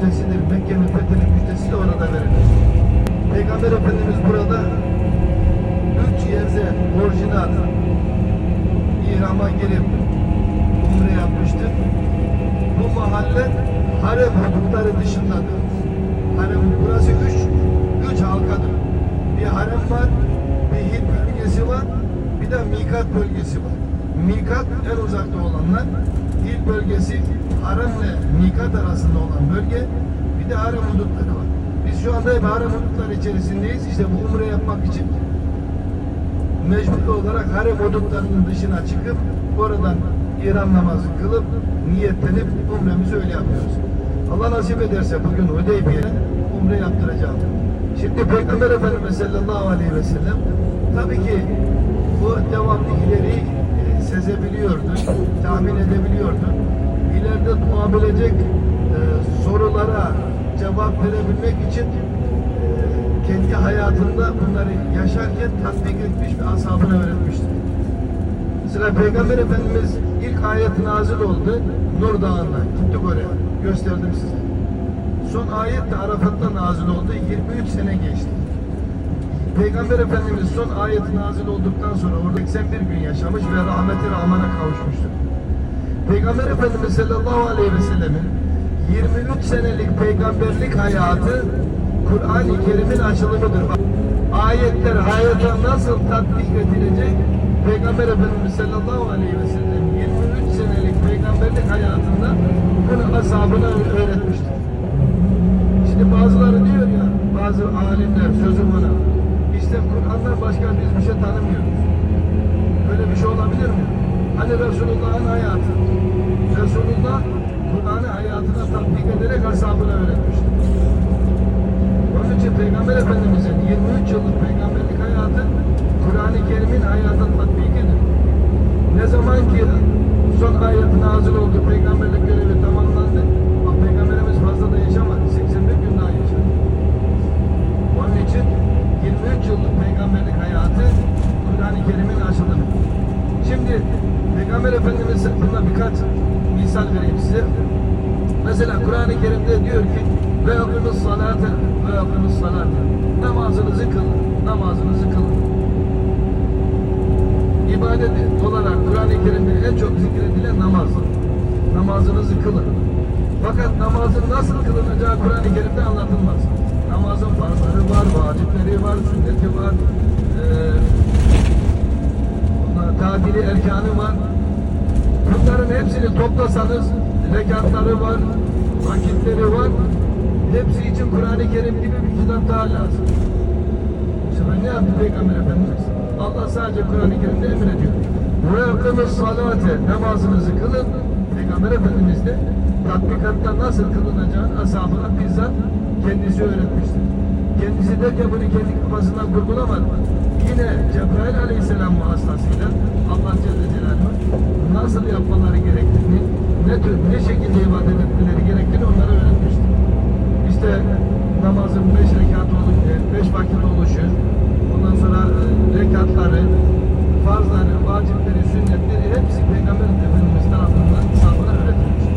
müjdesidir. Mekke'nin fethinin müjdesi de orada verilir. Peygamber Efendimiz burada üç yerde orijinal İhrama girip umre yapmıştı. Bu mahalle harem hudutları dışındadır. Harem burası üç, üç halkadır. Bir harem var, bir hil bölgesi var, bir de mikat bölgesi var. Mikat en uzakta olanlar, hil bölgesi haremle mikat arasında olan bölge, bir de harem hudutları var. Biz şu anda hep harem hudutları içerisindeyiz. İşte bu umre yapmak için mecbur olarak harem hudutlarının dışına çıkıp oradan İran namazı kılıp niyetlenip umremizi öyle yapıyoruz. Allah nasip ederse bugün Hudeybiye'de umre yaptıracağım. Şimdi Peygamber Efendimiz sallallahu aleyhi ve sellem tabii ki bu devamlı ileri sezebiliyordu, tahmin edebiliyordu. İleride doğabilecek e, sorulara cevap verebilmek için e, kendi hayatında bunları yaşarken tatbik etmiş ve ashabına öğretmiştir. Mesela Peygamber Efendimiz ilk ayet nazil oldu Nur Dağı'nda. Gittik oraya. Gösterdim size. Son ayet de Arafat'ta nazil oldu. 23 sene geçti. Peygamber Efendimiz son ayet nazil olduktan sonra orada 81 gün yaşamış ve rahmeti rahmana kavuşmuştur. Peygamber Efendimiz sallallahu aleyhi ve sellemin 23 senelik peygamberlik hayatı Kur'an-ı Kerim'in açılımıdır. Ayetler hayata nasıl tatbik edilecek? Peygamber Efendimiz sallallahu aleyhi ve sellem 23 senelik peygamberlik hayatında bunu ashabına öğretmiştir. Şimdi bazıları diyor ya, bazı alimler sözü bana, işte Kur'an'dan başka biz bir şey tanımıyoruz. Öyle bir şey olabilir mi? Hani Resulullah'ın hayatı. Resulullah Kur'an'ı hayatına tatbik ederek ashabına öğretmiştir. Onun için Peygamber Efendimiz'in 23 yıllık peygamberlik hayatı Kur'an-ı Kerim'in hayata tatbikidir. Ne zaman ki son ayet nazil oldu, peygamberlik görevi tamamlandı. Bak peygamberimiz fazla da yaşamadı, 81 gün daha yaşadı. Onun için 23 yıllık peygamberlik hayatı Kur'an-ı Kerim'in açılımı. Şimdi Peygamber Efendimiz buna birkaç misal vereyim size. Mesela Kur'an-ı Kerim'de diyor ki ve yakınız salate ve yakınız salate namazınızı kılın, namazınızı kılın. İbadet olarak Kur'an-ı Kerim'de en çok zikredilen namaz. Namazınızı kılın. Fakat namazın nasıl kılınacağı Kur'an-ı Kerim'de anlatılmaz. Namazın vacipleri var, sünneti var, eee tadili erkanı var. Bunların hepsini toplasanız rekatları var, vakitleri var. Hepsi için Kur'an-ı Kerim gibi bir kitap daha lazım. Şimdi ne yaptı Peygamber Efendimiz? Allah sadece Kur'an-ı Kerim'de emrediyor. Ve yakınız salate namazınızı kılın. Peygamber Efendimiz de tatbikatta nasıl kılınacağını ashabına bizzat kendisi öğretmiştir. Kendisi derken bunu kendi kafasından kurgulamadı. Yine Cebrail Aleyhisselam vasıtasıyla Allah Celle Celaluhu nasıl yapmaları gerektiğini, ne tür, ne şekilde ibadet etmeleri gerektiğini onlara öğretmiştir. İşte namazın beş rekat oluşu, beş vakit oluşu, ondan sonra e, rekatları, farzları, vacipleri, sünnetleri hepsi Peygamber Efendimiz tarafından sahabına öğretilmiş.